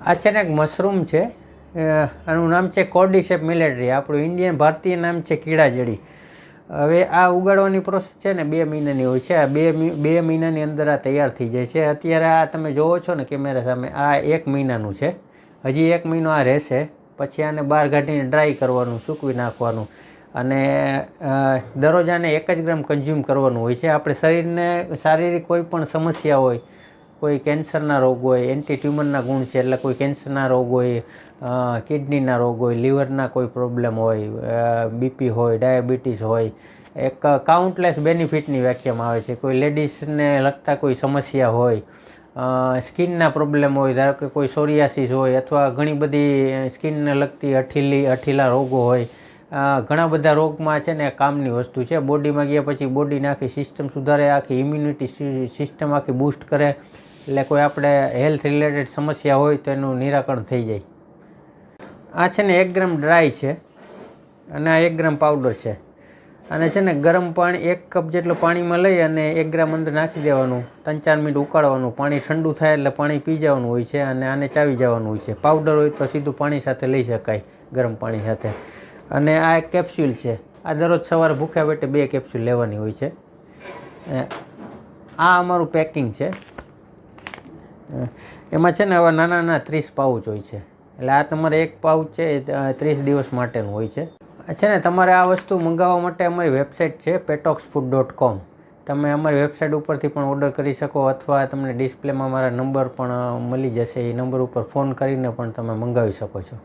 આ છે ને એક મશરૂમ છે. આનું નામ છે કોર્ડિસેપ મિલેટરી. આપણું ઇન્ડિયન ભારતીય નામ છે કીડાજડી. હવે આ ઉગાડવાની પ્રોસેસ છે ને બે મહિનાની હોય છે. આ બે બે મહિનાની અંદર આ તૈયાર થઈ જાય છે. અત્યારે આ તમે જોવો છો ને કેમેરા સામે, આ એક મહિનાનું છે. હજી એક મહિનો આ રહેશે. પછી આને બહાર કાઢીને ડ્રાય કરવાનું, સૂકવી નાખવાનું અને દરરોજ આને એક જ ગ્રામ કન્ઝ્યુમ કરવાનું હોય છે. આપણે શરીરને શારીરિક કોઈ પણ સમસ્યા હોય કોઈ કેન્સરના રોગ હોય એન્ટી ટ્યુમરના ગુણ છે, એટલે કોઈ કેન્સરના રોગ હોય કિડનીના રોગ હોય, લીવરના કોઈ પ્રોબ્લેમ હોય બીપી હોય, ડાયાબિટીસ હોય, એક કાઉન્ટલેસ બેનિફિટની વ્યાખ્યામાં આવે છે. કોઈ લેડીઝને લગતા કોઈ સમસ્યા હોય સ્કિનના પ્રોબ્લેમ હોય, ધારો કે કોઈ સોરિયાસિસ હોય, અથવા ઘણી બધી સ્કિનને લગતી અઠીલી, અઠીલા રોગો હોય ઘણા બધા રોગમાં છે ને કામની વસ્તુ છે. બોડીમાં ગયા પછી બોડીને આખી સિસ્ટમ સુધારે, આખી ઇમ્યુનિટી સિસ્ટમ આખી બૂસ્ટ કરે. એટલે કોઈ આપણે હેલ્થ રિલેટેડ સમસ્યા હોય તો એનું નિરાકરણ થઈ જાય. આ છે ને એક ગ્રામ ડ્રાય છે અને આ એક ગ્રામ પાવડર છે. અને છે ને ગરમ પાણી એક કપ જેટલું પાણીમાં લઈ અને એક ગ્રામ અંદર નાખી દેવાનું. ત્રણ ચાર મિનિટ ઉકાળવાનું. પાણી ઠંડુ થાય એટલે પાણી પી જવાનું હોય છે અને આને ચાવી જવાનું હોય છે. પાવડર હોય તો સીધું પાણી સાથે લઈ શકાય ગરમ પાણી સાથે. અને આ એક કેપ્સ્યુલ છે. આ દરરોજ સવારે ભૂખ્યા પેટે બે કેપ્સ્યુલ લેવાની હોય છે. આ અમારું પેકિંગ છે. એમાં છે ને હવે નાના નાના ત્રીસ પાઉચ હોય છે. એટલે આ તમારે એક પાઉચ છે, એ ત્રીસ દિવસ માટેનું હોય છે. છે ને તમારે આ વસ્તુ મંગાવવા માટે અમારી વેબસાઇટ છે પેટોક્સ ફૂડ ડોટ કોમ તમે અમારી વેબસાઇટ ઉપરથી પણ ઓર્ડર કરી શકો અથવા તમને ડિસ્પ્લેમાં મારા નંબર પણ મળી જશે. એ નંબર ઉપર ફોન કરીને પણ તમે મંગાવી શકો છો.